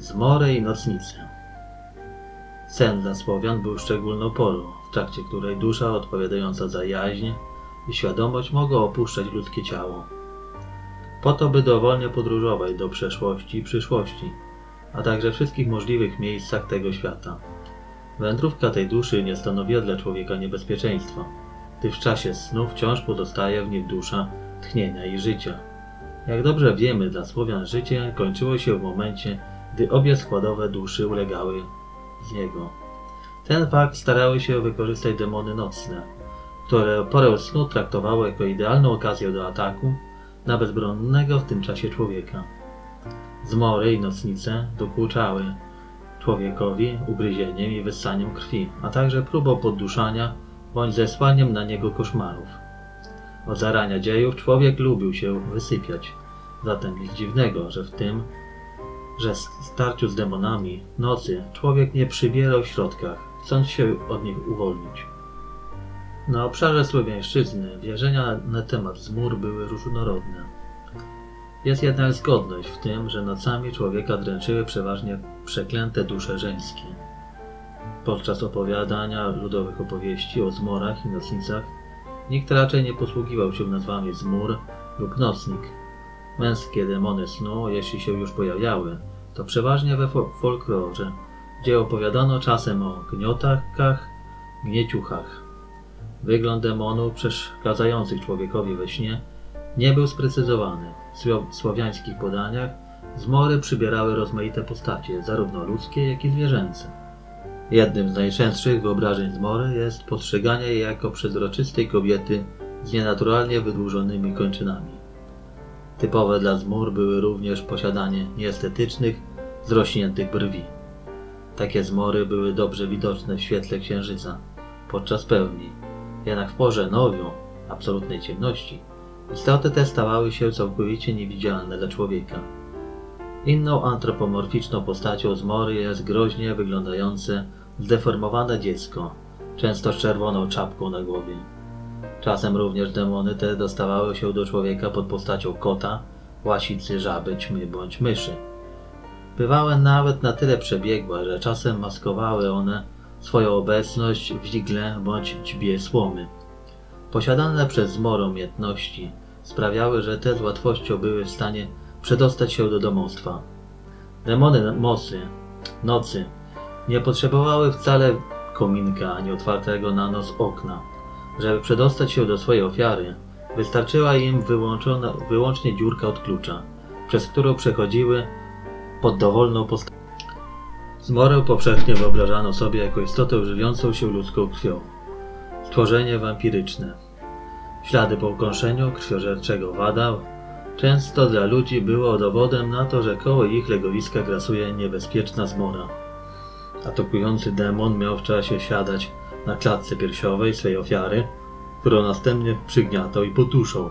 Zmory i nocnice. Sen dla Słowian był szczególną porą, w trakcie której dusza odpowiadająca za jaźń i świadomość mogła opuszczać ludzkie ciało. Po to, by dowolnie podróżować do przeszłości i przyszłości, a także wszystkich możliwych miejscach tego świata. Wędrówka tej duszy nie stanowiła dla człowieka niebezpieczeństwa, gdyż w czasie snu wciąż pozostaje w nim dusza tchnienia i życia. Jak dobrze wiemy, dla Słowian życie kończyło się w momencie, gdy obie składowe duszy ulegały z niego. Ten fakt starały się wykorzystać demony nocne, które porę snu traktowały jako idealną okazję do ataku na bezbronnego w tym czasie człowieka. Zmory i nocnice dokuczały człowiekowi ugryzieniem i wyssaniem krwi, a także próbą podduszania bądź zesłaniem na niego koszmarów. Od zarania dziejów człowiek lubił się wysypiać, zatem nic dziwnego, że w tym, że w starciu z demonami nocy człowiek nie przybierał w środkach, chcąc się od nich uwolnić. Na obszarze słowiańszczyzny wierzenia na temat zmór były różnorodne. Jest jednak zgodność w tym, że nocami człowieka dręczyły przeważnie przeklęte dusze żeńskie. Podczas opowiadania ludowych opowieści o zmorach i nocnicach nikt raczej nie posługiwał się nazwami zmór lub nocnik. Męskie demony snu, jeśli się już pojawiały, to przeważnie we fol- folklorze, gdzie opowiadano czasem o gniotakach, gnieciuchach. Wygląd demonów przeszkadzających człowiekowi we śnie nie był sprecyzowany. W sło- słowiańskich podaniach zmory przybierały rozmaite postacie, zarówno ludzkie, jak i zwierzęce. Jednym z najczęstszych wyobrażeń zmory jest postrzeganie jej jako przezroczystej kobiety z nienaturalnie wydłużonymi kończynami. Typowe dla zmór były również posiadanie nieestetycznych, zrośniętych brwi. Takie zmory były dobrze widoczne w świetle księżyca podczas pełni, jednak w porze nowiu, absolutnej ciemności, istoty te stawały się całkowicie niewidzialne dla człowieka. Inną antropomorficzną postacią zmory jest groźnie wyglądające, zdeformowane dziecko, często z czerwoną czapką na głowie. Czasem również demony te dostawały się do człowieka pod postacią kota, łasicy, żaby, ćmy bądź myszy. Bywały nawet na tyle przebiegłe, że czasem maskowały one swoją obecność w igle bądź ćbie słomy. Posiadane przez zmorę umiejętności sprawiały, że te z łatwością były w stanie przedostać się do domostwa. Demony mocy, nocy, nie potrzebowały wcale kominka ani otwartego na noc okna. Żeby przedostać się do swojej ofiary, wystarczyła im wyłączona, wyłącznie dziurka od klucza, przez którą przechodziły pod dowolną postacią. Zmorę powszechnie wyobrażano sobie jako istotę żywiącą się ludzką krwią. Stworzenie wampiryczne. Ślady po ukąszeniu krwiożerczego wada często dla ludzi było dowodem na to, że koło ich legowiska grasuje niebezpieczna zmora. Atakujący demon miał w czasie siadać na klatce piersiowej swej ofiary, którą następnie przygniatał i potuszał.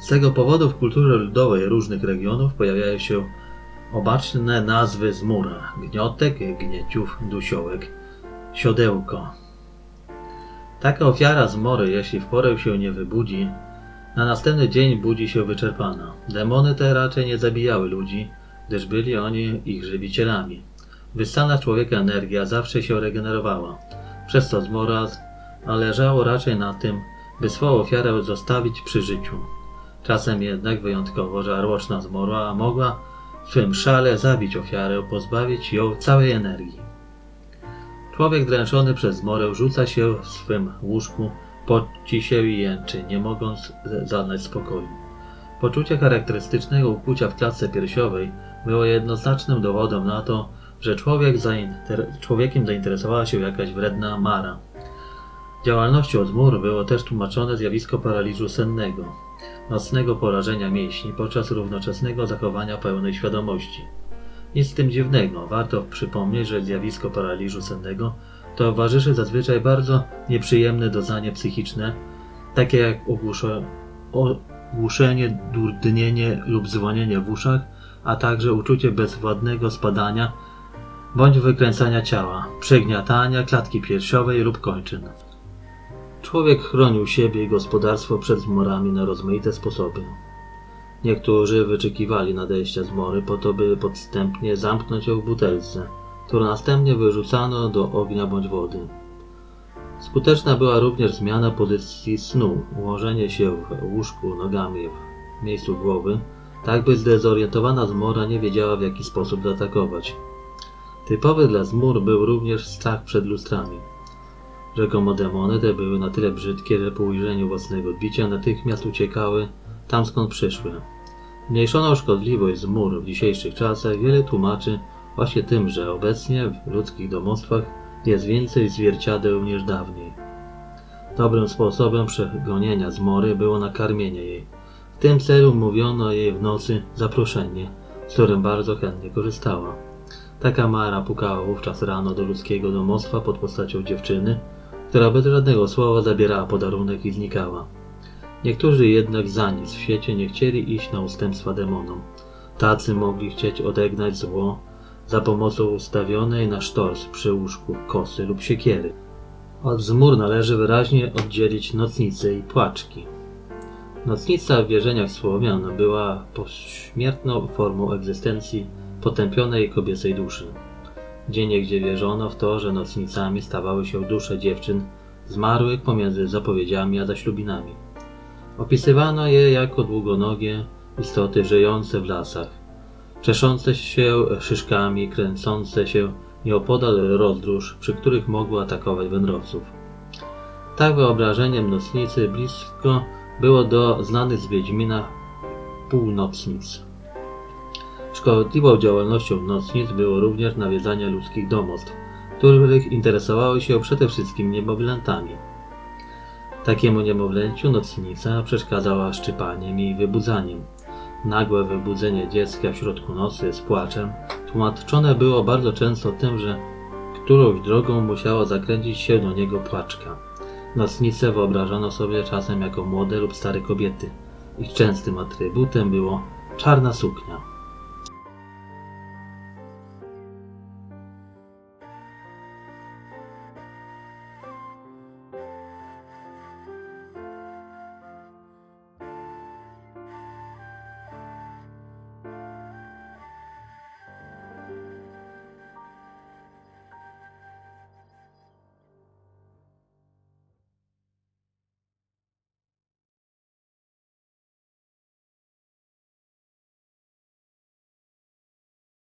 Z tego powodu w kulturze ludowej różnych regionów pojawiają się obaczne nazwy zmór. Gniotek, gnieciów, dusiołek, siodełko. Taka ofiara zmory, jeśli w porę się nie wybudzi, na następny dzień budzi się wyczerpana. Demony te raczej nie zabijały ludzi, gdyż byli oni ich żywicielami. Wyssana z człowieka energia zawsze się regenerowała. Przez to zmora zależało raczej na tym, by swoją ofiarę zostawić przy życiu. Czasem jednak wyjątkowo żarłoczna zmora mogła w swym szale zabić ofiarę, pozbawić ją całej energii. Człowiek dręczony przez zmorę rzuca się w swym łóżku, poci się i jęczy, nie mogąc z- zaznać spokoju. Poczucie charakterystycznego ukłucia w klatce piersiowej było jednoznacznym dowodem na to, że człowiek zainter... człowiekiem zainteresowała się jakaś wredna mara. Działalnością zmór było też tłumaczone zjawisko paraliżu sennego, nocnego porażenia mięśni podczas równoczesnego zachowania pełnej świadomości. Nic w tym dziwnego, warto przypomnieć, że zjawisko paraliżu sennego towarzyszy zazwyczaj bardzo nieprzyjemne doznanie psychiczne, takie jak ogłuszo... ogłuszenie, durdnienie lub dzwonienie w uszach, a także uczucie bezwładnego spadania bądź wykręcania ciała, przegniatania klatki piersiowej lub kończyn. Człowiek chronił siebie i gospodarstwo przed zmorami na rozmaite sposoby. Niektórzy wyczekiwali nadejścia zmory po to, by podstępnie zamknąć ją w butelce, którą następnie wyrzucano do ognia bądź wody. Skuteczna była również zmiana pozycji snu, ułożenie się w łóżku nogami w miejscu głowy, tak by zdezorientowana zmora nie wiedziała w jaki sposób zaatakować. Typowy dla zmór był również strach przed lustrami. Rzekomo demony te były na tyle brzydkie, że po ujrzeniu własnego odbicia natychmiast uciekały tam skąd przyszły. Mniejszoną szkodliwość zmór w dzisiejszych czasach wiele tłumaczy właśnie tym, że obecnie w ludzkich domostwach jest więcej zwierciadeł niż dawniej. Dobrym sposobem przegonienia zmory było nakarmienie jej. W tym celu mówiono jej w nocy zaproszenie, z którym bardzo chętnie korzystała. Taka Mara pukała wówczas rano do ludzkiego domostwa pod postacią dziewczyny, która bez żadnego słowa zabierała podarunek i znikała. Niektórzy jednak za nic w świecie nie chcieli iść na ustępstwa demonom. Tacy mogli chcieć odegnać zło za pomocą ustawionej na sztors przy łóżku kosy lub siekiery. Od zmór należy wyraźnie oddzielić nocnice i płaczki. Nocnica w wierzeniach Słowian była pośmiertną formą egzystencji potępionej kobiecej duszy. Gdzieniegdzie wierzono w to, że nocnicami stawały się dusze dziewczyn zmarłych pomiędzy zapowiedziami a zaślubinami. Opisywano je jako długonogie istoty żyjące w lasach, czeszące się szyszkami, kręcące się nieopodal rozdróż, przy których mogły atakować wędrowców. Tak wyobrażeniem nocnicy blisko było do znanych z Wiedźmina północnic. Szkodliwą działalnością nocnic było również nawiedzanie ludzkich domostw, których interesowały się przede wszystkim niemowlętami. Takiemu niemowlęciu nocnica przeszkadzała szczypaniem i wybudzaniem. Nagłe wybudzenie dziecka w środku nocy z płaczem tłumaczone było bardzo często tym, że którąś drogą musiała zakręcić się do niego płaczka. Nocnice wyobrażano sobie czasem jako młode lub stare kobiety. Ich częstym atrybutem było czarna suknia.